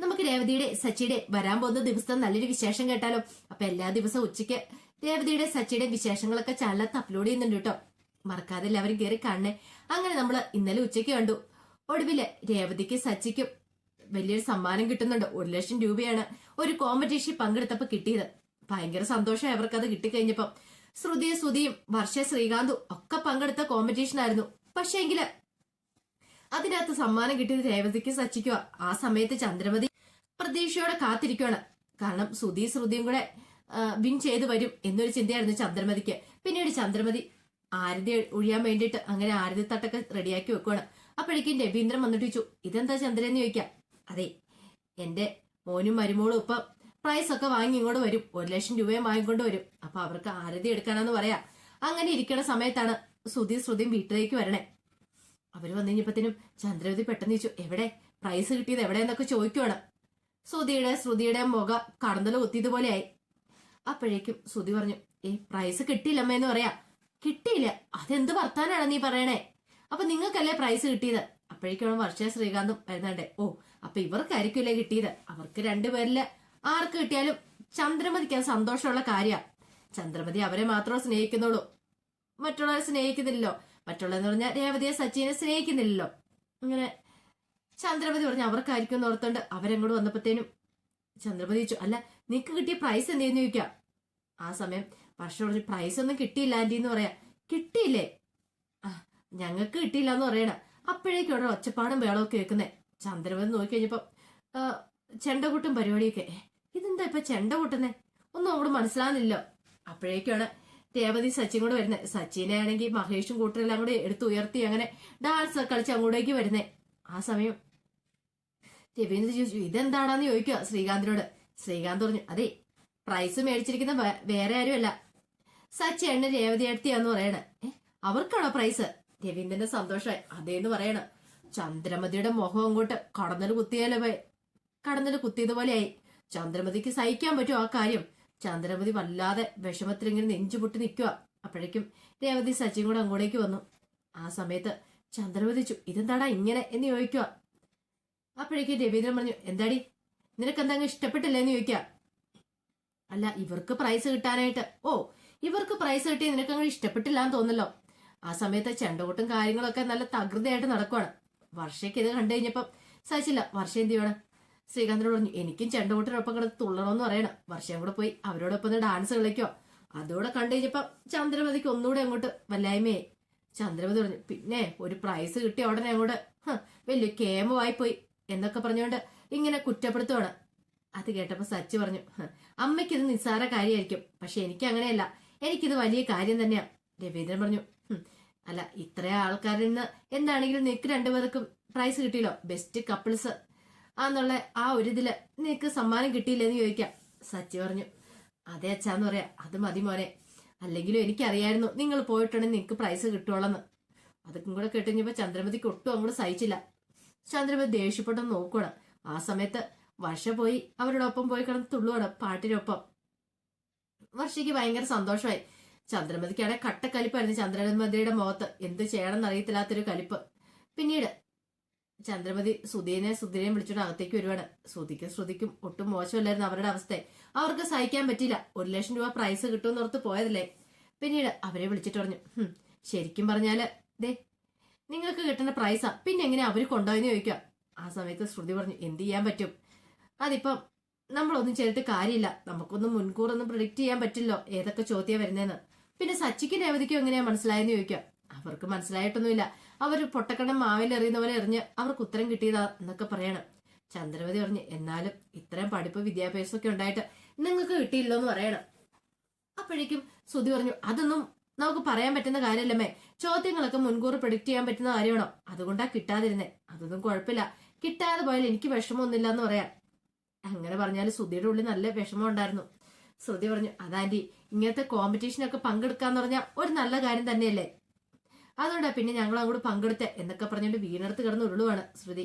നമുക്ക് രേവതിയുടെ സച്ചിയുടെ വരാൻ പോകുന്ന ദിവസം നല്ലൊരു വിശേഷം കേട്ടാലോ? അപ്പൊ എല്ലാ ദിവസവും ഉച്ചയ്ക്ക് രേവതിയുടെ സച്ചിയുടെ വിശേഷങ്ങളൊക്കെ ചാനലത്ത് അപ്ലോഡ് ചെയ്യുന്നുണ്ട് കേട്ടോ. മറക്കാതെ എല്ലാവരും കയറി കാണണേ. അങ്ങനെ നമ്മൾ ഇന്നലെ ഉച്ചയ്ക്ക് കണ്ടു. ഒടുവിൽ രേവതിക്ക് സച്ചിക്കും വലിയൊരു സമ്മാനം കിട്ടുന്നുണ്ട്. ഒരു ലക്ഷം രൂപയാണ് ഒരു കോമ്പറ്റീഷൻ പങ്കെടുത്തപ്പോ കിട്ടിയത്. ഭയങ്കര സന്തോഷം അവർക്കത് കിട്ടിക്കഴിഞ്ഞപ്പം. ശ്രുതിയും ശ്രുതിയും വർഷ ശ്രീകാന്തും ഒക്കെ പങ്കെടുത്ത കോമ്പറ്റീഷൻ ആയിരുന്നു. പക്ഷേങ്കിൽ അതിനകത്ത് സമ്മാനം കിട്ടിയത് രേവതിക്ക് സച്ചിക്കുക ആ സമയത്ത് ചന്ദ്രമതി പ്രതീക്ഷയോടെ കാത്തിരിക്കുകയാണ് കാരണം ശ്രുതി ശ്രുതിയും കൂടെ വിൻ ചെയ്തു വരും എന്നൊരു ചിന്തയായിരുന്നു ചന്ദ്രമതിക്ക്. പിന്നീട് ചന്ദ്രമതി ആരതി ഒഴിയാൻ വേണ്ടിയിട്ട് അങ്ങനെ ആരതി തട്ടൊക്കെ റെഡിയാക്കി വെക്കുവാണ്. അപ്പോഴേക്കും രവീന്ദ്രൻ വന്നിട്ട് ചോദിച്ചു ഇതെന്താ ചന്ദ്രൻ എന്ന് ചോദിക്കാം? അതെ എന്റെ മോനും മരുമോളും ഇപ്പം പ്രൈസ് ഒക്കെ വാങ്ങി ഇങ്ങോട്ട് വരും. ഒരു ലക്ഷം രൂപയും വാങ്ങിക്കൊണ്ട് വരും. അപ്പൊ അവർക്ക് ആരതി എടുക്കാനാന്ന് പറയാ. അങ്ങനെ ഇരിക്കുന്ന സമയത്താണ് ശ്രുതി ശ്രുതിയും വീട്ടിലേക്ക് വരണേ. അവർ വന്നു കഴിഞ്ഞപ്പത്തിനും ചന്ദ്രവതി പെട്ടെന്ന് ചോദിച്ചു എവിടെ? പ്രൈസ് കിട്ടിയത് എവിടെയെന്നൊക്കെ ചോദിക്കുവാണ്. ശ്രുതിയുടെ ശ്രുതിയുടെ മുഖ കടന്തൽ കുത്തിയതുപോലെയായി. അപ്പോഴേക്കും ശ്രുതി പറഞ്ഞു ഏ പ്രൈസ് കിട്ടിയില്ലമ്മേന്ന് പറയാ. കിട്ടിയില്ല? അതെന്ത് വർത്താനാണ് നീ പറയണേ? അപ്പൊ നിങ്ങൾക്കല്ലേ പ്രൈസ് കിട്ടിയത്? അപ്പോഴേക്കാണ് വർഷ ശ്രീകാന്തും വരുന്നുണ്ട് ഓ അപ്പൊ ഇവർക്കായിരിക്കില്ലേ കിട്ടിയത്? അവർക്ക് രണ്ടുപേരിൽ ആർക്ക് കിട്ടിയാലും ചന്ദ്രമതിക്ക് അത് സന്തോഷമുള്ള കാര്യമാണ്. ചന്ദ്രമതി അവരെ മാത്രമേ സ്നേഹിക്കുന്നുള്ളൂ. മറ്റുള്ളവരെ സ്നേഹിക്കുന്നില്ലല്ലോ. മറ്റുള്ളതെന്ന് പറഞ്ഞാൽ രേവതിയെ സച്ചിനെ സ്നേഹിക്കുന്നില്ലല്ലോ. അങ്ങനെ ചന്ദ്രപതി പറഞ്ഞു അവർക്കായിരിക്കും എന്ന് ഓർത്തോണ്ട് അവരങ്ങോട്ട് വന്നപ്പോഴത്തേനും ചന്ദ്രപതി ചോദിച്ചു അല്ല നിനക്ക് കിട്ടിയ പ്രൈസ് എന്തെന്ന് ചോദിക്കാം? ആ സമയം വർഷ പറഞ്ഞു പ്രൈസ് ഒന്നും കിട്ടിയില്ല ആന്റി എന്ന് പറയാ. കിട്ടിയില്ലേ? ആ ഞങ്ങൾക്ക് കിട്ടിയില്ല എന്ന് പറയണ. അപ്പോഴേക്കും അവിടെ ഒച്ചപ്പാടും വേളമൊക്കെ കേൾക്കുന്നേ. ചന്ദ്രപതി നോക്കി കഴിഞ്ഞപ്പോ ചെണ്ടകൂട്ടും പരിപാടിയൊക്കെ. "ഏ, ഇതെന്താ ഇപ്പൊ ചെണ്ട കൂട്ടുന്നേ ഒന്നും അവിടെ മനസ്സിലാകുന്നില്ലോ അപ്പോഴേക്കാണ് രേവതി സച്ചിൻ കൂടെ വരുന്നത് സച്ചിനെ ആണെങ്കിൽ മഹേഷും കൂട്ടരെല്ലാം കൂടെ എടുത്ത് ഉയർത്തി അങ്ങനെ ഡാൻസ് കളിച്ച് അങ്ങോട്ടേക്ക് വരുന്നേ. ആ സമയം. രവീന്ദ്ര ചോദിച്ചു ഇതെന്താണെന്ന് ചോദിക്കുക ശ്രീകാന്തിനോട്. ശ്രീകാന്ത് പറഞ്ഞു അതെ പ്രൈസ് മേടിച്ചിരിക്കുന്ന വേറെ ആരുമല്ല. എണ്ണ രേവതി എടുത്തിയാന്ന് പറയണേ. അവർക്കാണോ പ്രൈസ് രവീന്ദ്രന്റെ സന്തോഷമായി. അതേന്ന് പറയണ. ചന്ദ്രമതിയുടെ മുഖം അങ്ങോട്ട് കടന്നൽ കുത്തിയാലോ കടന്നൽ കുത്തിയതുപോലെയായി ചന്ദ്രമതിക്ക് സഹിക്കാൻ പറ്റുമോ ആ കാര്യം. ചന്ദ്രമതി വല്ലാതെ വിഷമത്തിലിങ്ങനെ നെഞ്ചു പൊട്ടി നിൽക്കുക അപ്പോഴേക്കും രേവതി സച്ചിയും കൂടെ അങ്ങോട്ടേക്ക് വന്നു. ആ സമയത്ത് ചന്ദ്രമതി ചു ഇതെന്താടാ ഇങ്ങനെ? എന്ന് ചോദിക്കുക അപ്പോഴേക്കും രവീന്ദ്രൻ പറഞ്ഞു എന്താടി? നിനക്ക് എന്താ ഇഷ്ടപ്പെട്ടില്ല? എന്ന് ചോദിക്കുക അല്ല ഇവർക്ക് പ്രൈസ് കിട്ടാനായിട്ട്. ഓ ഇവർക്ക് പ്രൈസ് കിട്ടി നിനക്ക് അങ്ങനെ ഇഷ്ടപ്പെട്ടില്ല എന്ന് തോന്നല്ലോ ആ സമയത്ത് ചെണ്ടകൂട്ടും കാര്യങ്ങളൊക്കെ നല്ല തകൃതയായിട്ട് നടക്കുവാണ്. വർഷയ്ക്ക് ഇത് കണ്ടു കഴിഞ്ഞപ്പം സഹിച്ചില്ല വർഷ എന്ത് ചെയ്യണം? ശ്രീകാന്തിനോട് പറഞ്ഞു എനിക്കും ചെണ്ടകൂട്ടിനൊപ്പം കിടന്ന് തുള്ളണമെന്ന് പറയണം. വർഷം കൂടെ പോയി അവരോടൊപ്പം ഡാൻസ് കളിക്കോ. അതോടെ കണ്ടു കഴിഞ്ഞപ്പോ ചന്ദ്രമതിക്ക് ഒന്നുകൂടെ അങ്ങോട്ട് വല്ലായ്മയായി. ചന്ദ്രമതി പറഞ്ഞു പിന്നെ ഒരു പ്രൈസ് കിട്ടിയ ഉടനെ അങ്ങോട്ട് വലിയ കേമമായി പോയി എന്നൊക്കെ പറഞ്ഞുകൊണ്ട് ഇങ്ങനെ കുറ്റപ്പെടുത്തുവാണ്. അത് കേട്ടപ്പോ സച്ചി പറഞ്ഞു "ഹ്, അമ്മയ്ക്കിത് നിസ്സാര കാര്യമായിരിക്കും പക്ഷെ എനിക്ക് അങ്ങനെയല്ല എനിക്കിത് വലിയ കാര്യം തന്നെയാ. രവീന്ദ്രൻ പറഞ്ഞു അല്ല ഇത്രയും ആൾക്കാരിൽ നിന്ന് എന്താണെങ്കിലും നിനക്ക് രണ്ടുപേർക്കും പ്രൈസ് കിട്ടിയല്ലോ. ബെസ്റ്റ് കപ്പിൾസ് ആന്നുള്ള ആ ഒരു ഇതിൽ നിനക്ക് സമ്മാനം കിട്ടിയില്ലെന്ന് ചോദിക്കാം. സച്ചി പറഞ്ഞു അതെ അച്ഛാന്ന് പറയാ അത് മതി മോനെ. അല്ലെങ്കിലും എനിക്കറിയായിരുന്നു നിങ്ങൾ പോയിട്ടുണ്ടെങ്കിൽ നിനക്ക് പ്രൈസ് കിട്ടുവോളെന്ന്. അതൊക്കെ കൂടെ കേട്ടുകഴിഞ്ഞപ്പോ ചന്ദ്രമതിക്ക് ഒട്ടും അങ്ങോട്ട് സഹിച്ചില്ല. ചന്ദ്രമതി ദേഷ്യപ്പെട്ടെന്ന് നോക്കണം ആ സമയത്ത് വർഷ പോയി അവരോടൊപ്പം പോയി കിടന്ന് തുള്ളുവാണ് പാട്ടിനൊപ്പം. വർഷയ്ക്ക് ഭയങ്കര സന്തോഷമായി. ചന്ദ്രമതിക്കാണെ കട്ടക്കലിപ്പായിരുന്നു ചന്ദ്രമതിയുടെ മുഖത്ത്. എന്ത് ചെയ്യണമെന്ന് അറിയത്തില്ലാത്തൊരു കലിപ്പ്. പിന്നീട് ചന്ദ്രമതി സുധീനെ സുധീനെയും വിളിച്ചോണ്ട് അകത്തേക്ക് വരുവാണ്. ശ്രുതിക്കും ശ്രുതിക്കും ഒട്ടും മോശമല്ലായിരുന്നു അവരുടെ അവസ്ഥ. അവർക്ക് സഹിക്കാൻ പറ്റില്ല ഒരു ലക്ഷം രൂപ പ്രൈസ് കിട്ടുമെന്ന് ഓർത്ത് പോയതല്ലേ? പിന്നീട് അവരെ വിളിച്ചിട്ട് പറഞ്ഞു ശരിക്കും പറഞ്ഞാൽ ദേ നിങ്ങൾക്ക് കിട്ടുന്ന പ്രൈസാ പിന്നെ എങ്ങനെ അവർ കൊണ്ടുപോയെന്ന് ചോദിക്കുക? ആ സമയത്ത് ശ്രുതി പറഞ്ഞു എന്ത് ചെയ്യാൻ പറ്റും? അതിപ്പം നമ്മളൊന്നും ചെയ്തിട്ട് കാര്യമില്ല. നമുക്കൊന്നും മുൻകൂറൊന്നും പ്രിഡിക്റ്റ് ചെയ്യാൻ പറ്റില്ലോ ഏതൊക്കെ ചോദ്യം വരുന്നതെന്ന് പിന്നെ സച്ചിക്കും രേവതിക്കും എങ്ങനെയാ മനസ്സിലായെന്ന് ചോദിക്കുക. അവർക്ക് മനസ്സിലായിട്ടൊന്നുമില്ല. അവർ പൊട്ടക്കണ്ണം മാവിലെറിയുന്നവനെ എറിഞ്ഞ് അവർക്ക് ഉത്തരം കിട്ടിയതാ എന്നൊക്കെ പറയണം. ചന്ദ്രവതി പറഞ്ഞു എന്നാലും ഇത്രയും പഠിപ്പ് വിദ്യാഭ്യാസമൊക്കെ ഉണ്ടായിട്ട് നിങ്ങൾക്ക് കിട്ടിയില്ലോ എന്ന് പറയണം. അപ്പോഴേക്കും സുധി പറഞ്ഞു അതൊന്നും നമുക്ക് പറയാൻ പറ്റുന്ന കാര്യമല്ലമ്മേ. ചോദ്യങ്ങളൊക്കെ മുൻകൂർ പ്രഡിക്റ്റ് ചെയ്യാൻ പറ്റുന്ന കാര്യമാണോ? അതുകൊണ്ടാ കിട്ടാതിരുന്നേ. അതൊന്നും കുഴപ്പമില്ല. കിട്ടാതെ പോയാൽ എനിക്ക് വിഷമമൊന്നുമില്ല എന്ന് പറയാം. അങ്ങനെ പറഞ്ഞാൽ സുധിയുടെ ഉള്ളിൽ നല്ല വിഷമം ഉണ്ടായിരുന്നു. ശ്രുതി പറഞ്ഞു അതാന്റി ഇങ്ങനത്തെ കോമ്പറ്റീഷനൊക്കെ പങ്കെടുക്കാന്ന് പറഞ്ഞാൽ ഒരു നല്ല കാര്യം തന്നെയല്ലേ? അതുകൊണ്ടാ പിന്നെ ഞങ്ങൾ അങ്ങോട്ട് പങ്കെടുത്ത എന്നൊക്കെ പറഞ്ഞുകൊണ്ട് വീണെടുത്ത് കിടന്ന് ഉരുളുവാണ് ശ്രുതി.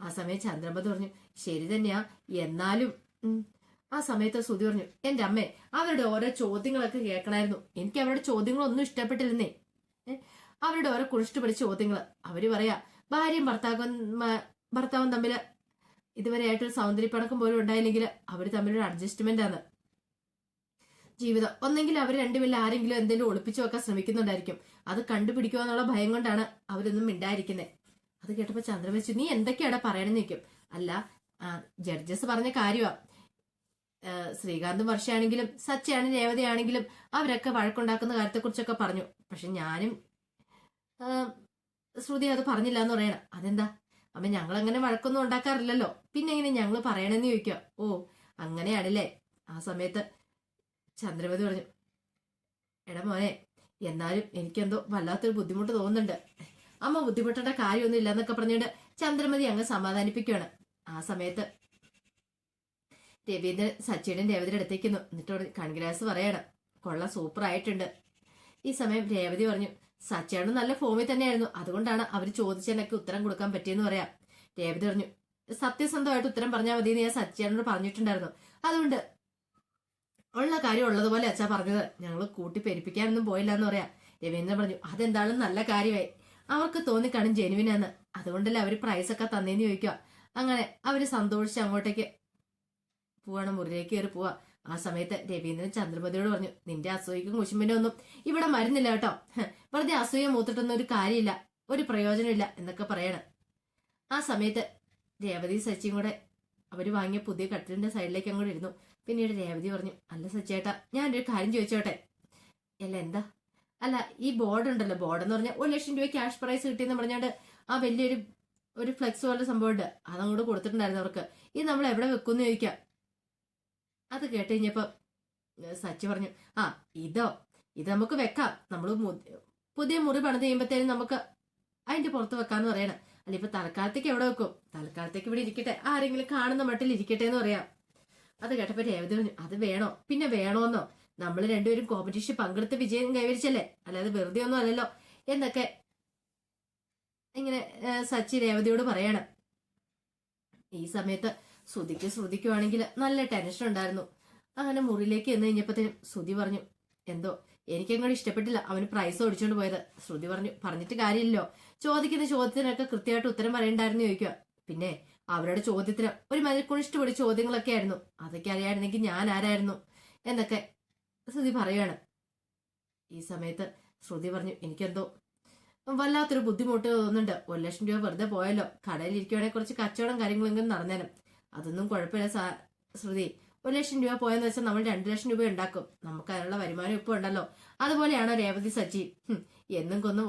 ആ സമയം ചന്ദ്രമ്പത് പറഞ്ഞു ശരി തന്നെയാ എന്നാലും ആ സമയത്ത് ശ്രുതി പറഞ്ഞു എന്റെ അമ്മേ അവരുടെ ഓരോ ചോദ്യങ്ങളൊക്കെ കേൾക്കണമായിരുന്നു എനിക്ക് അവരുടെ ചോദ്യങ്ങളൊന്നും ഇഷ്ടപ്പെട്ടിരുന്നേ അവരുടെ ഓരോ കുഴിച്ചിട്ട് പഠിച്ച ചോദ്യങ്ങൾ അവർ പറയാ ഭാര്യയും ഭർത്താവും ഭർത്താവും തമ്മിൽ ഇതുവരെ ആയിട്ടൊരു സൗന്ദര്യപ്പണക്കം പോലും ഉണ്ടായില്ലെങ്കിൽ അവർ തമ്മിലൊരു അഡ്ജസ്റ്റ്മെന്റ് ആണ്. ജീവിതം. ഒന്നെങ്കിൽ അവർ രണ്ടുപേരിൽ ആരെങ്കിലും എന്തെങ്കിലും ഒളിപ്പിച്ചു വെക്കാൻ ശ്രമിക്കുന്നുണ്ടായിരിക്കും. അത് കണ്ടുപിടിക്കുക എന്നുള്ള ഭയം കൊണ്ടാണ് അവരൊന്നും മിണ്ടായിരിക്കുന്നത് അത് കേട്ടപ്പോൾ ചന്ദ്രൻ വെച്ചു നീ എന്തൊക്കെയാണ് പറയണെന്ന് നിൽക്കും അല്ല ജഡ്ജസ് പറഞ്ഞ കാര്യമാ ശ്രീകാന്തും വർഷയാണെങ്കിലും സച്ചയാണ് രേവതയാണെങ്കിലും അവരൊക്കെ വഴക്കുണ്ടാക്കുന്ന കാര്യത്തെക്കുറിച്ചൊക്കെ പറഞ്ഞു. പക്ഷെ ഞാനും ശ്രുതി അത് പറഞ്ഞില്ല എന്ന് പറയണം. അതെന്താ? അപ്പൊ ഞങ്ങൾ അങ്ങനെ വഴക്കൊന്നും ഉണ്ടാക്കാറില്ലല്ലോ. പിന്നെ എങ്ങനെ ഞങ്ങൾ പറയണെന്ന് ചോദിക്കുക ഓ അങ്ങനെയാണല്ലേ. ആ സമയത്ത് ചന്ദ്രമതി പറഞ്ഞു എടാ മോനെ എന്നാലും എനിക്കെന്തോ വല്ലാത്തൊരു ബുദ്ധിമുട്ട് തോന്നുന്നുണ്ട്. അമ്മ ബുദ്ധിമുട്ടേണ്ട കാര്യമൊന്നും ഇല്ലെന്നൊക്കെ പറഞ്ഞുകൊണ്ട് ചന്ദ്രമതി അങ്ങ് സമാധാനിപ്പിക്കുകയാണ് ആ സമയത്ത് രവീന്ദ്രൻ സച്ചിയുടെ രേവതിയുടെ അടുത്തേക്കുന്നു എന്നിട്ട് കൺഗ്രാസ് പറയണം കൊള്ള സൂപ്പർ ആയിട്ടുണ്ട്. ഈ സമയം രേവതി പറഞ്ഞു സച്ചേണ് നല്ല ഫോമിൽ തന്നെയായിരുന്നു. അതുകൊണ്ടാണ് അവർ ചോദിച്ചതിനൊക്കെ ഉത്തരം കൊടുക്കാൻ പറ്റിയെന്ന് പറയാം. രേവതി പറഞ്ഞു സത്യസന്ധമായിട്ട് ഉത്തരം പറഞ്ഞാൽ മതി എന്ന് ഞാൻ സച്ചേനോട് പറഞ്ഞിട്ടുണ്ടായിരുന്നു. അതുകൊണ്ട് ഉള്ള കാര്യം ഉള്ളതുപോലെ അച്ഛാ പറഞ്ഞത്. ഞങ്ങൾ കൂട്ടി പെരുപ്പിക്കാനൊന്നും പോയില്ല എന്ന് പറയാം. രവീന്ദ്രൻ പറഞ്ഞു അതെന്താണെന്ന് നല്ല കാര്യമായി. അവർക്ക് തോന്നിക്കാണും ജെനുവിനാന്ന്. അതുകൊണ്ടല്ലേ അവർ പ്രൈസ് ഒക്കെ തന്നേന്ന് ചോദിക്കുക അങ്ങനെ അവർ സന്തോഷിച്ച് അങ്ങോട്ടേക്ക് പോവാണ്. മുറിയിലേക്ക് കയറി പോവാ. ആ സമയത്ത് രവീന്ദ്രൻ ചന്ദ്രമതിയോട് പറഞ്ഞു നിന്റെ അസൂയക്കും കുശുമ്പിനും ഒന്നും ഇവിടെ മരുന്നില്ല കേട്ടോ. വെറുതെ അസൂയ മൂത്തിട്ടൊന്നും ഒരു കാര്യമില്ല. ഒരു പ്രയോജനമില്ല എന്നൊക്കെ പറയണം. ആ സമയത്ത് രേവതി സച്ചിയും കൂടെ അവർ വാങ്ങിയ പുതിയ കട്ടിലിന്റെ സൈഡിലേക്ക് അങ്ങോട്ട് ഇരുന്നു. പിന്നീട് രേവതി പറഞ്ഞു അല്ല സച്ചേട്ടാ ഞാനൊരു കാര്യം ചോദിച്ചോട്ടെ? അല്ല എന്താ? അല്ല ഈ ബോർഡ് ഉണ്ടല്ലോ ബോർഡ് എന്ന് പറഞ്ഞാൽ ഒരു ലക്ഷം രൂപ ക്യാഷ് പ്രൈസ് കിട്ടിയെന്ന് പറഞ്ഞാണ്ട് ആ വലിയൊരു ഒരു ഫ്ലെക്സ് പോലെ സംഭവമുണ്ട് അതങ്ങോട്ട് കൊടുത്തിട്ടുണ്ടായിരുന്നു അവർക്ക്. ഇത് നമ്മൾ എവിടെ വെക്കുമെന്ന് ചോദിക്കാം. അത് കേട്ട് കഴിഞ്ഞപ്പോൾ സച്ചി പറഞ്ഞു ആ ഇതോ ഇത് നമുക്ക് വെക്കാം. നമ്മൾ പുതിയ മുറി പണിത് കഴിയുമ്പോഴത്തേനും നമുക്ക് അതിന്റെ പുറത്ത് വെക്കാന്ന് പറയണം. അല്ല ഇപ്പൊ തൽക്കാലത്തേക്ക് എവിടെ വെക്കും? തൽക്കാലത്തേക്ക് ഇവിടെ ഇരിക്കട്ടെ. ആരെങ്കിലും കാണുന്ന മട്ടിൽ ഇരിക്കട്ടെ എന്ന് പറയാം. അത് കേട്ടപ്പോ രേവതി അത് വേണോ? പിന്നെ വേണോന്നോ? നമ്മൾ രണ്ടുപേരും കോമ്പറ്റീഷൻ പങ്കെടുത്ത് വിജയം കൈവരിച്ചല്ലേ? അല്ലാതെ വെറുതെ ഒന്നും അല്ലല്ലോ? എന്നൊക്കെ ഇങ്ങനെ സച്ചി രേവതിയോട് പറയണം. ഈ സമയത്ത് ശ്രുതിക്ക് ശ്രുതിക്കുവാണെങ്കിൽ നല്ല ടെൻഷൻ ഉണ്ടായിരുന്നു. അങ്ങനെ മുറിയിലേക്ക് എന്ന് കഴിഞ്ഞപ്പോഴത്തേനും ശ്രുതി പറഞ്ഞു എന്തോ എനിക്കങ്ങോട്ട് ഇഷ്ടപ്പെട്ടില്ല. അവന് പ്രൈസ് ഓടിച്ചുകൊണ്ട് പോയത്. ശ്രുതി പറഞ്ഞു പറഞ്ഞിട്ട് കാര്യമില്ലല്ലോ. ചോദിക്കുന്ന ചോദ്യത്തിനൊക്കെ കൃത്യമായിട്ട് ഉത്തരം പറയണ്ടായിരുന്നു ചോദിക്കുക പിന്നെ അവരുടെ ചോദ്യത്തിന് ഒരു മതിക്കുണിഷ്ട പിടി ചോദ്യങ്ങളൊക്കെ ആയിരുന്നു. അതൊക്കെ അറിയായിരുന്നെങ്കിൽ ഞാൻ ആരായിരുന്നു? എന്നൊക്കെ ശ്രുതി പറയാണ് ഈ സമയത്ത് ശ്രുതി പറഞ്ഞു എനിക്കെന്തോ വല്ലാത്തൊരു ബുദ്ധിമുട്ട് തോന്നുന്നുണ്ട്. ഒരു ലക്ഷം രൂപ വെറുതെ പോയല്ലോ. കടയിൽ ഇരിക്കുവാണെങ്കിൽ കുറച്ച് കച്ചവടം കാര്യങ്ങളെങ്കിലും നടന്നേനും. അതൊന്നും കുഴപ്പമില്ല സാ ശ്രുതി. ഒരു ലക്ഷം രൂപ പോയെന്ന് വെച്ചാൽ നമ്മൾ രണ്ടു ലക്ഷം രൂപ ഉണ്ടാക്കും. നമുക്ക് അതിനുള്ള വരുമാനം ഇപ്പോൾ ഉണ്ടല്ലോ. അതുപോലെയാണ് രേവതി സജി? എന്നും കൊന്നും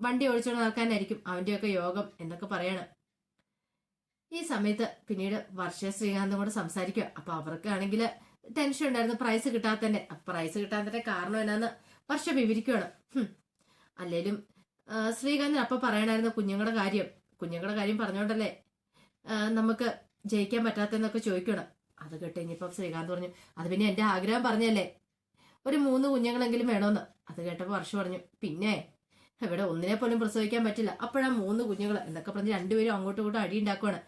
വണ്ടി ഓടിച്ചോണ്ട് നടക്കാനായിരിക്കും അവന്റെയൊക്കെ യോഗം എന്നൊക്കെ പറയണം. ഈ സമയത്ത് പിന്നീട് വർഷ ശ്രീകാന്തും കൂടെ സംസാരിക്കുക. അപ്പൊ അവർക്കാണെങ്കിൽ ടെൻഷൻ ഉണ്ടായിരുന്നു. പ്രൈസ് കിട്ടാത്തന്നെ പ്രൈസ് കിട്ടാത്തതിന്റെ കാരണം എന്നാന്ന് വർഷ വിവരിക്കുകയാണ് അല്ലേലും ശ്രീകാന്തൻ അപ്പൊ പറയണായിരുന്നു കുഞ്ഞുങ്ങളുടെ കാര്യം. കുഞ്ഞുങ്ങളുടെ കാര്യം പറഞ്ഞോണ്ടല്ലേ നമുക്ക് ജയിക്കാൻ പറ്റാത്തെന്നൊക്കെ ചോദിക്കണം അത് കേട്ട് ഇനിയിപ്പം ശ്രീകാന്ത് പറഞ്ഞു അത് പിന്നെ എന്റെ ആഗ്രഹം പറഞ്ഞല്ലേ. ഒരു മൂന്ന് കുഞ്ഞുങ്ങളെങ്കിലും വേണമെന്ന് അത് കേട്ടപ്പോൾ വർഷം പറഞ്ഞു പിന്നെ ഇവിടെ ഒന്നിനെ പോലും പ്രസവിക്കാൻ പറ്റില്ല. അപ്പോഴാ മൂന്ന് കുഞ്ഞുങ്ങൾ എന്നൊക്കെ പറഞ്ഞ് രണ്ടുപേരും അങ്ങോട്ടും ഇങ്ങോട്ടും അടി ഉണ്ടാക്കുവാണ്.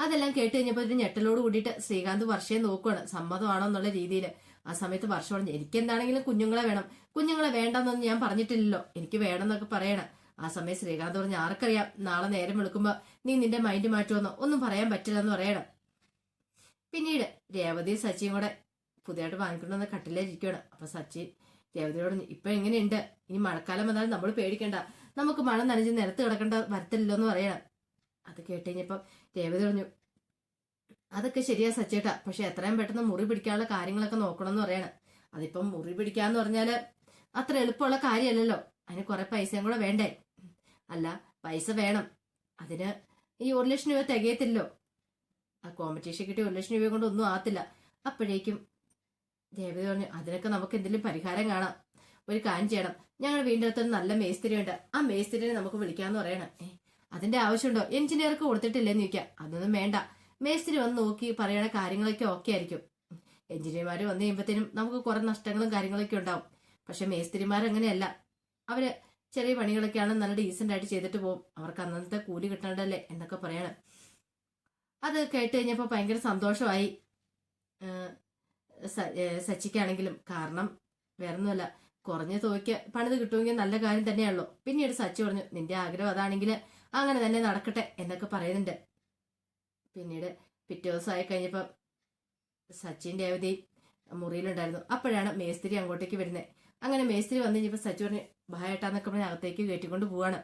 അതെല്ലാം കേട്ട് കഴിഞ്ഞപ്പോൾ ഒരു ഞെട്ടലോട് കൂടിയിട്ട് ശ്രീകാന്ത് വർഷയെ നോക്കുവാണ്. സമ്മതമാണോ എന്നുള്ള രീതിയിൽ ആ സമയത്ത് വർഷം പറഞ്ഞു എനിക്ക് എന്താണെങ്കിലും കുഞ്ഞുങ്ങളെ വേണം. കുഞ്ഞുങ്ങളെ വേണ്ടെന്നൊന്നും ഞാൻ പറഞ്ഞിട്ടില്ലല്ലോ. എനിക്ക് വേണമെന്നൊക്കെ പറയണം. ആ സമയം ശ്രീകാന്ത് പറഞ്ഞു ആർക്കറിയാം. നാളെ നേരം വെളുക്കുമ്പോ നീ നിന്റെ മൈൻഡ് മാറ്റുമെന്നോ ഒന്നും പറയാൻ പറ്റില്ല എന്ന് പറയണം. പിന്നീട് രേവതി സച്ചിയും കൂടെ പുതിയതായിട്ട് വാങ്ങിക്കൊണ്ടുവന്ന കട്ടിലേരിക്കുകയാണ് അപ്പൊ സച്ചി രേവതിയോട് ഇപ്പൊ എങ്ങനെയുണ്ട്? ഇനി മഴക്കാലം വന്നാലും നമ്മൾ പേടിക്കണ്ട. നമുക്ക് മഴ നനഞ്ഞ് നിരത്ത് കിടക്കേണ്ട വരത്തില്ലല്ലോ എന്ന് പറയണം. അത് കേട്ട് കഴിഞ്ഞപ്പോ രേവതി പറഞ്ഞു അതൊക്കെ ശരിയാ സച്ചേട്ടാ. പക്ഷെ എത്രയും പെട്ടെന്ന് മുറി പിടിക്കാനുള്ള കാര്യങ്ങളൊക്കെ നോക്കണം എന്ന് പറയാണ്. അതിപ്പം മുറി പിടിക്കാന്ന് പറഞ്ഞാൽ അത്ര എളുപ്പമുള്ള കാര്യമല്ലല്ലോ. അതിന് കുറെ പൈസയും കൂടെ വേണ്ടേ? അല്ല പൈസ വേണം. അതിന് ഈ ഒരു ലക്ഷം രൂപ തികയത്തില്ലോ ആ കോമ്പറ്റീഷൻ കിട്ടിയ ഒരു ലക്ഷം രൂപ കൊണ്ട് ഒന്നും ആകത്തില്ല അപ്പോഴേക്കും ദേവത പറഞ്ഞു അതിനൊക്കെ നമുക്ക് എന്തെങ്കിലും പരിഹാരം കാണാം. ഒരു കാര്യം ചെയ്യണം. ഞങ്ങളുടെ അടുത്ത് നല്ല മേസ്തിരി ഉണ്ട് ആ മേസ്തിരിനെ നമുക്ക് വിളിക്കാന്ന് പറയണം. അതിന്റെ ആവശ്യമുണ്ടോ? എഞ്ചിനീയർക്ക് കൊടുത്തിട്ടില്ലെന്ന് ചോദിക്കാം. അതൊന്നും വേണ്ട. മേസ്തിരി വന്ന് നോക്കി പറയണ കാര്യങ്ങളൊക്കെ ഓക്കെ ആയിരിക്കും. എഞ്ചിനീയർമാർ വന്നു കഴിയുമ്പോഴത്തേനും നമുക്ക് കുറെ നഷ്ടങ്ങളും കാര്യങ്ങളൊക്കെ ഉണ്ടാവും. പക്ഷെ മേസ്തിരിമാർ അങ്ങനെയല്ല. അവർ ചെറിയ പണികളൊക്കെയാണ് നല്ല ഡീസെന്റ് ആയിട്ട് ചെയ്തിട്ട് പോകും. അവർക്ക് അന്നത്തെ കൂലി കിട്ടണ്ടല്ലേ എന്നൊക്കെ പറയണം. അത് കേട്ട് കഴിഞ്ഞപ്പോൾ ഭയങ്കര സന്തോഷമായി. സച്ചിക്കാണെങ്കിലും. കാരണം വേറൊന്നുമല്ല. കുറഞ്ഞ തുകയ്ക്ക് പണിത് കിട്ടുമെങ്കിൽ നല്ല കാര്യം തന്നെയാണല്ലോ. പിന്നീട് സച്ചി പറഞ്ഞു നിന്റെ ആഗ്രഹം അതാണെങ്കിൽ അങ്ങനെ തന്നെ നടക്കട്ടെ എന്നൊക്കെ പറയുന്നുണ്ട്. പിന്നീട് പിറ്റേ ദിവസമായി കഴിഞ്ഞപ്പം സച്ചിൻ രേവതി മുറിയിലുണ്ടായിരുന്നു. അപ്പോഴാണ് മേസ്ത്രി അങ്ങോട്ടേക്ക് വരുന്നത് അങ്ങനെ മേസ്ത്രി വന്നു കഴിഞ്ഞപ്പോൾ സച്ചി പറഞ്ഞ് ഭയട്ടാന്നൊക്കെ പറഞ്ഞ് അകത്തേക്ക് കയറ്റിക്കൊണ്ട് പോവാണ്.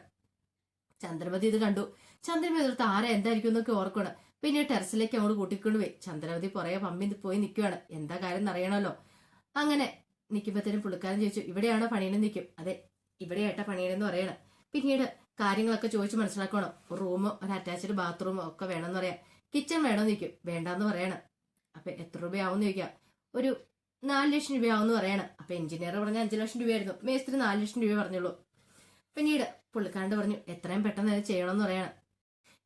ചന്ദ്രമതി ഇത് കണ്ടു. ചന്ദ്രമതി എടുത്ത് ആരെ എന്തായിരിക്കും എന്നൊക്കെ ഓർക്കണം. പിന്നെ ടെറസിലേക്ക് അങ്ങോട്ട് കൂട്ടിക്കൊണ്ട് പോയി. ചന്ദ്രമതി പുറകെ പമ്പി പോയി നിൽക്കുവാണ് എന്താ കാര്യം എന്നറിയണമല്ലോ അങ്ങനെ നിൽക്കുമ്പോഴത്തേനും പുള്ളിക്കാരൻ ചോദിച്ചു ഇവിടെയാണോ പണിയെന്ന്? നിൽക്കും അതെ ഇവിടെയായിട്ടാ പണിയെന്ന് പറയണം. പിന്നീട് കാര്യങ്ങളൊക്കെ ചോദിച്ച് മനസ്സിലാക്കണം. റൂം ഒരു അറ്റാച്ച്ഡ് ബാത്റൂമോ ഒക്കെ വേണമെന്ന് പറയാം. കിച്ചൺ വേണമെന്ന് ചോദിക്കും. വേണ്ടാന്ന് പറയണം. അപ്പൊ എത്ര രൂപയാവും ചോദിക്കാം. ഒരു നാല് ലക്ഷം രൂപയാവും പറയണം. അപ്പൊ എഞ്ചിനീയർ പറഞ്ഞ അഞ്ചു ലക്ഷം രൂപയായിരുന്നു. മേസ്ത്രി നാല് ലക്ഷം രൂപ പറഞ്ഞുള്ളൂ. പിന്നീട് പുള്ളിക്കാരന്റെ പറഞ്ഞു എത്രയും പെട്ടെന്ന് അത് ചെയ്യണമെന്ന് പറയണം.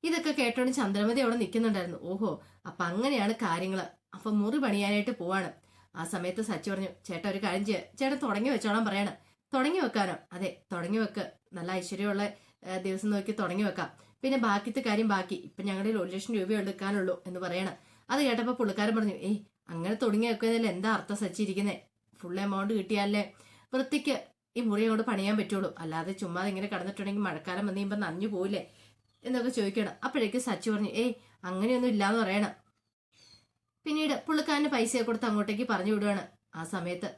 ഇതൊക്കെ കേട്ടോണ്ട് ചന്ദ്രമതി അവിടെ നിൽക്കുന്നുണ്ടായിരുന്നു ഓഹോ അപ്പൊ അങ്ങനെയാണ് കാര്യങ്ങൾ അപ്പൊ മുറി പണിയാനായിട്ട് പോവാണ്. ആ സമയത്ത് സച്ചി പറഞ്ഞു ചേട്ട ഒരു കാര്യം ചെയ്യുക ചേട്ടൻ തുടങ്ങി വെച്ചോളാം പറയണം. തുടങ്ങി വെക്കാനോ? അതെ തുടങ്ങി വെക്ക്. നല്ല ഐശ്വര്യമുള്ള ദിവസം നോക്കി തുടങ്ങി വെക്കാം. പിന്നെ ബാക്കിത്തെ കാര്യം ബാക്കി. ഇപ്പൊ ഞങ്ങളുടെ ഒരു ലക്ഷം രൂപ എടുക്കാനുള്ളൂ എന്ന് പറയണം. അത് കേട്ടപ്പോൾ പുള്ളിക്കാരൻ പറഞ്ഞു ഏയ് അങ്ങനെ തുടങ്ങി വെക്കുന്നതിൽ എന്താ അർത്ഥം സച്ചിരിക്കുന്നേ? ഫുൾ എമൗണ്ട് കിട്ടിയാലേ വൃത്തിക്ക് ഈ മുറി അങ്ങോട്ട് പണിയാൻ പറ്റുള്ളൂ. അല്ലാതെ ചുമ്മാ ഇങ്ങനെ കടന്നിട്ടുണ്ടെങ്കിൽ മഴക്കാലം വന്നു കഴിയുമ്പോൾ നനഞ്ഞു പോവില്ലേ? എന്നൊക്കെ ചോദിക്കണം. അപ്പോഴേക്കും സച്ചി പറഞ്ഞു ഏയ് അങ്ങനെയൊന്നും ഇല്ലാന്ന് പറയണം. പിന്നീട് പുള്ളിക്കാരന് പൈസ കൊടുത്ത് അങ്ങോട്ടേക്ക് പറഞ്ഞു വിടുകയാണ് ആ സമയത്ത്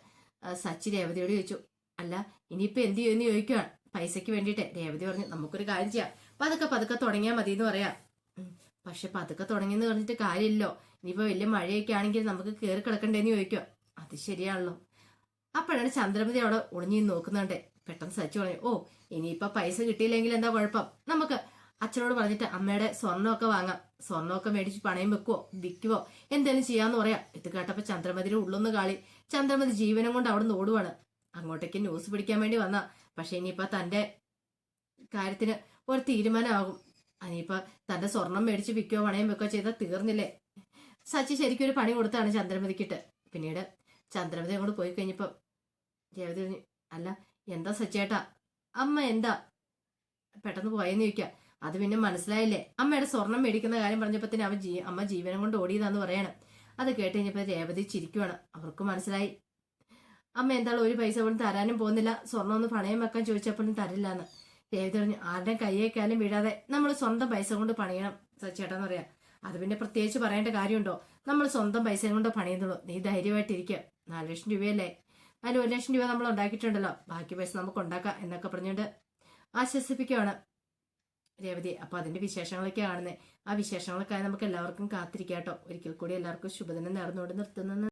സച്ചി രേവതിയോട് ചോദിച്ചു അല്ല ഇനിയിപ്പോൾ എന്ത് ചെയ്യുമെന്ന് ചോദിക്കുവാണ്? പൈസയ്ക്ക് വേണ്ടിയിട്ട് രേവതി പറഞ്ഞു നമുക്കൊരു കാര്യം ചെയ്യാം. പതുക്കെ പതുക്കെ തുടങ്ങിയാൽ മതി എന്ന് പറയാം പക്ഷെ പതുക്കെ തുടങ്ങിയെന്ന് പറഞ്ഞിട്ട് കാര്യമില്ലല്ലോ. ഇനിയിപ്പോൾ വലിയ മഴയൊക്കെ ആണെങ്കിൽ നമുക്ക് കയറി കിടക്കണ്ടേന്ന് ചോദിക്കുക അത് ശരിയാണല്ലോ. അപ്പോഴാണ് ചന്ദ്രമതി അവിടെ ഒളിഞ്ഞു നോക്കുന്നുണ്ട്. പെട്ടെന്ന് സച്ചു പറഞ്ഞു ഓ ഇനിയിപ്പോൾ പൈസ കിട്ടിയില്ലെങ്കിൽ എന്താ കുഴപ്പം? നമുക്ക് അച്ഛനോട് പറഞ്ഞിട്ട് അമ്മയുടെ സ്വർണമൊക്കെ വാങ്ങാം. സ്വർണമൊക്കെ മേടിച്ച് പണയം വെക്കുവോ? വിൽക്കുവോ? എന്തേലും ചെയ്യാന്ന് പറയാം. ഇത് കേട്ടപ്പോൾ ചന്ദ്രമതിയുടെ ഉള്ളൊന്ന് കാളി. ചന്ദ്രമതി ജീവനം കൊണ്ട് അവിടെ നിന്ന് ഓടുവാണ്. അങ്ങോട്ടേക്ക് ന്യൂസ് പിടിക്കാൻ വേണ്ടി വന്ന. പക്ഷെ ഇനിയിപ്പോ തന്റെ കാര്യത്തിന് ഒരു തീരുമാനമാകും. ഇനിയിപ്പോ തന്റെ സ്വർണം മേടിച്ച് വിൽക്കുകയോ പണയം വെക്കുകയോ ചെയ്താൽ തീർന്നില്ലേ? സച്ചി ശരിക്കും ഒരു പണി കൊടുത്താണ് ചന്ദ്രമതിക്കിട്ട്. പിന്നീട് ചന്ദ്രമതി അങ്ങോട്ട് പോയി കഴിഞ്ഞപ്പോ രേവതി പറഞ്ഞു അല്ല എന്താ സച്ചേട്ടാ? അമ്മ എന്താ? പെട്ടെന്ന് പോയെന്ന് ചോദിക്കാം. അത് പിന്നെ മനസ്സിലായില്ലേ? അമ്മയുടെ സ്വർണം മേടിക്കുന്ന കാര്യം പറഞ്ഞപ്പത്തിന് അവൻ ജീ അമ്മ ജീവനം കൊണ്ട് ഓടിയതാന്ന് പറയണം. അത് കേട്ട് കഴിഞ്ഞപ്പോ രേവതി ചിരിക്കുവാണ്. അവർക്ക് മനസ്സിലായി. അമ്മ എന്തായാലും ഒരു പൈസ പോലും തരാനും പോകുന്നില്ല. സ്വർണം ഒന്ന് പണയം വെക്കാൻ ചോദിച്ചപ്പോഴും തരില്ല എന്ന് രേവതി പറഞ്ഞു ആരുടെ കൈയേക്കാലും വീഴാതെ നമ്മൾ സ്വന്തം പൈസ കൊണ്ട് പണിയണം ചേട്ടാന്ന് പറയാം. അത് പിന്നെ പ്രത്യേകിച്ച് പറയേണ്ട കാര്യമുണ്ടോ? നമ്മൾ സ്വന്തം പൈസ കൊണ്ട് പണിയുന്നുള്ളൂ. നീ ധൈര്യമായിട്ടിരിക്കുക നാല് ലക്ഷം രൂപയല്ലേ? അതിൽ ഒരു ലക്ഷം രൂപ നമ്മൾ ഉണ്ടാക്കിയിട്ടുണ്ടല്ലോ. ബാക്കി പൈസ നമുക്ക് ഉണ്ടാക്കാം എന്നൊക്കെ പറഞ്ഞുകൊണ്ട് ആശ്വസിപ്പിക്കുകയാണ് രേവതി. അപ്പൊ അതിന്റെ വിശേഷങ്ങളൊക്കെ കാണുന്നത് ആ വിശേഷങ്ങളൊക്കെ നമുക്ക് എല്ലാവർക്കും കാത്തിരിക്കാട്ടോ. ഒരിക്കൽ കൂടി എല്ലാവർക്കും ശുഭദിനം നേർന്നുകൊണ്ട് നിർത്തുന്നു.